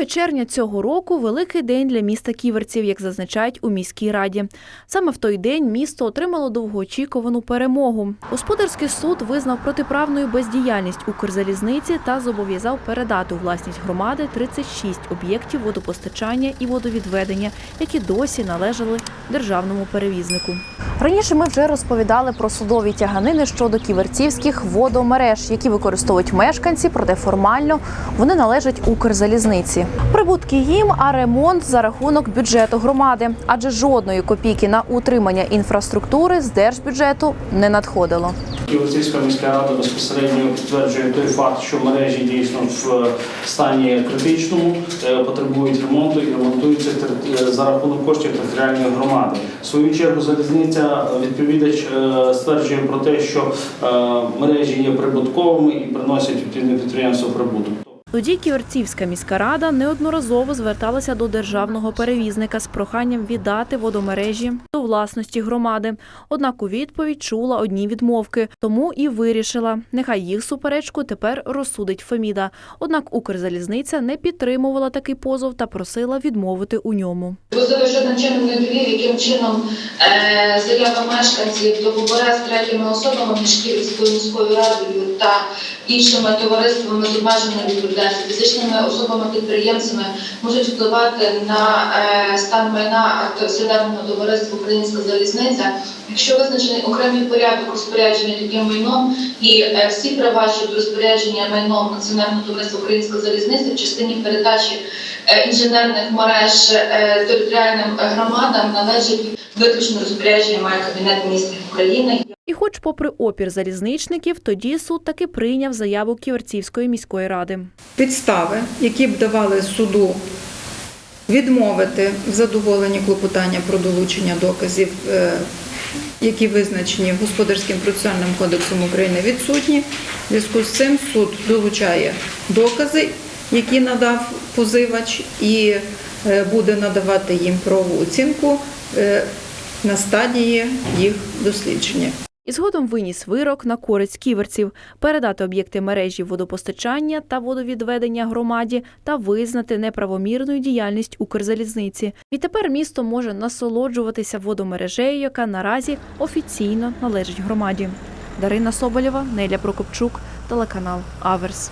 2 червня цього року великий день для міста Ківерців, як зазначають у міській раді. Саме в той день місто отримало довгоочікувану перемогу. Господарський суд визнав протиправною бездіяльність Укрзалізниці та зобов'язав передати у власність громади 36 об'єктів водопостачання і водовідведення, які досі належали державному перевізнику. Раніше ми вже розповідали про судові тяганини щодо ківерцівських водомереж, які використовують мешканці, проте формально вони належать Укрзалізниці. Прибутки їм, а ремонт за рахунок бюджету громади, адже жодної копійки на утримання інфраструктури з держбюджету не надходило. Ківерцівська міська рада безпосередньо підтверджує той факт, що мережі дійсно в стані критичному, е, потребують ремонту і ремонтуються е, за рахунок коштів територіальної громади. В свою чергу залізниця відповідач е, стверджує про те, що мережі є прибутковими і приносять відповідне підприємство прибуток. Тоді Ківерцівська міська рада неодноразово зверталася до державного перевізника з проханням віддати водомережі до власності громади. Однак у відповідь чула одні відмовки, тому і вирішила, нехай їх суперечку тепер розсудить Феміда. Однак Укрзалізниця не підтримувала такий позов та просила відмовити у ньому. Можливо, жодним чином не довів, яким чином е, заява мешканців договори з третіми особами між Київською міською радою та іншими товариствами з обмеженою відповідальністю, фізичними особами-підприємцями можуть впливати на е, стан майна акціонерного товариства Українська залізниця. Якщо визначений окремий порядок розпорядження таким майном і е, всі права щодо розпорядження майном акціонерного товариства Українська залізниця в частині передачі е, інженерних мереж територіальним громадам належить виключно розпорядження має Кабінет міністрів України. І, хоч, попри опір залізничників, тоді суд таки прийняв заяву Ківерцівської міської ради. підстави, які б давали суду відмовити в задоволенні клопотання про долучення доказів, е, які визначені Господарським процесуальним кодексом України, відсутні. В зв'язку з цим суд долучає докази, які надав позивач, і е, буде надавати їм правову оцінку е, на стадії їх дослідження. І згодом виніс вирок на користь ківерців передати об'єкти мережі водопостачання та водовідведення громаді та визнати неправомірну діяльність Укрзалізниці. Відтепер місто може насолоджуватися водомережею, яка наразі офіційно належить громаді. Дарина Соболєва, Неля Прокопчук, телеканал Аверс.